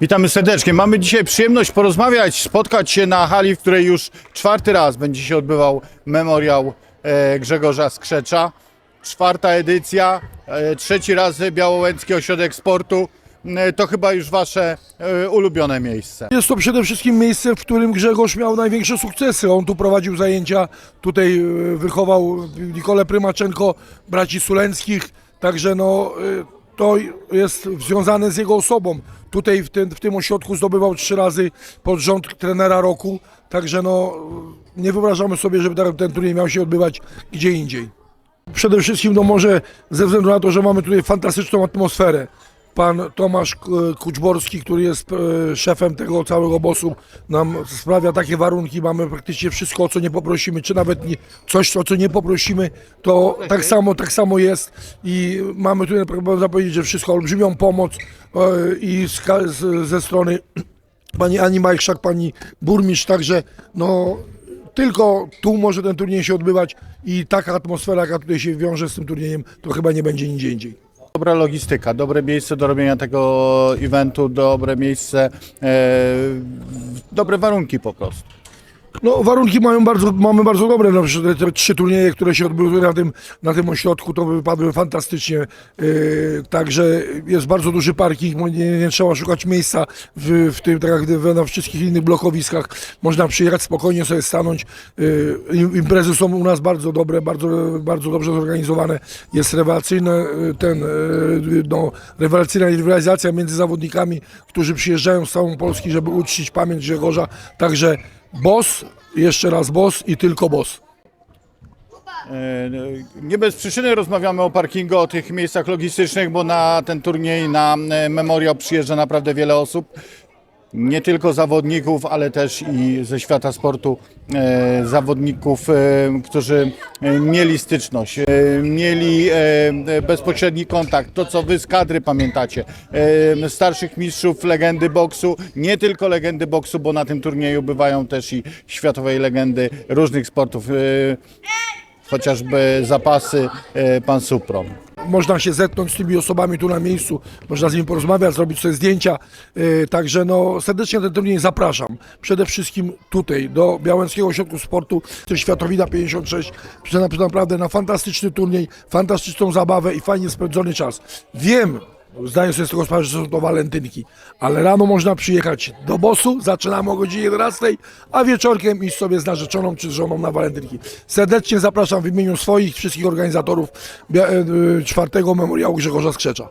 Witamy serdecznie. Mamy dzisiaj przyjemność porozmawiać, spotkać się na hali, w której już czwarty raz będzie się odbywał memoriał e, Grzegorza Skrzecza. Czwarta edycja, e, trzeci raz Białołęcki Ośrodek Sportu. E, To chyba już wasze ulubione miejsce. Jest to przede wszystkim miejsce, w którym Grzegorz miał największe sukcesy. On tu prowadził zajęcia, tutaj wychował Nikolę Prymaczenko, braci Suleńskich, także no, to jest związane z jego osobą. Tutaj w tym, w tym ośrodku zdobywał trzy razy pod rząd trenera roku, także no, nie wyobrażamy sobie, żeby ten- ten turniej miał się odbywać gdzie indziej. Przede wszystkim, no może ze względu na to, że mamy tutaj fantastyczną atmosferę. Pan Tomasz Kuczborski, który jest e, szefem tego całego bosu, nam sprawia takie warunki. Mamy praktycznie wszystko, o co nie poprosimy, czy nawet nie, coś, o co nie poprosimy, to tak samo, tak samo jest. I mamy tutaj, można powiedzieć, że wszystko, olbrzymią pomoc e, i ze strony pani Ani Majchrzak, pani burmistrz, także no tylko tu może ten turniej się odbywać i taka atmosfera, jaka tutaj się wiąże z tym turniejem, to chyba nie będzie nigdzie indziej. Dobra logistyka, dobre miejsce do robienia tego eventu, dobre miejsce, e, dobre warunki po prostu. No warunki mają bardzo, mamy bardzo dobre, no, przecież te trzy turnieje, które się odbyły na tym, na tym ośrodku, to wypadły fantastycznie, yy, także jest bardzo duży parking, nie, nie trzeba szukać miejsca w, w tym, tak jak na wszystkich innych blokowiskach, można przyjechać spokojnie sobie stanąć, yy, im- imprezy są u nas bardzo dobre, bardzo, bardzo dobrze zorganizowane, jest rewelacyjne, yy, ten, yy, no, rewelacyjna rywalizacja między zawodnikami, którzy przyjeżdżają z całą Polski, żeby uczcić pamięć Grzegorza, także Boss, jeszcze raz boss i tylko boss. E, Nie bez przyczyny rozmawiamy o parkingu, o tych miejscach logistycznych, bo na ten turniej, na e, memoriał przyjeżdża naprawdę wiele osób. Nie tylko zawodników, ale też i ze świata sportu e, zawodników, e, którzy e, mieli styczność, mieli bezpośredni kontakt. To, co wy z kadry pamiętacie, starszych mistrzów, legendy boksu, nie tylko legendy boksu, bo na tym turnieju bywają też i światowej legendy różnych sportów. chociażby zapasy pan Supron. Można się zetknąć z tymi osobami tu na miejscu, można z nimi porozmawiać, zrobić sobie zdjęcia. Yy, Także no, serdecznie ten turniej zapraszam. Przede wszystkim tutaj, do Białęckiego Ośrodku Sportu, to jest Światowida 56. Że na- Naprawdę na fantastyczny turniej, fantastyczną zabawę i fajnie spędzony czas. Wiem, zdaję sobie z tego sprawę, że są to walentynki, ale rano można przyjechać do Bosu, zaczynamy o godzinie 11, a wieczorkiem iść sobie z narzeczoną czy z żoną na walentynki. Serdecznie zapraszam w imieniu swoich wszystkich organizatorów bia- e, czwartego memoriału Grzegorza Skrzecza.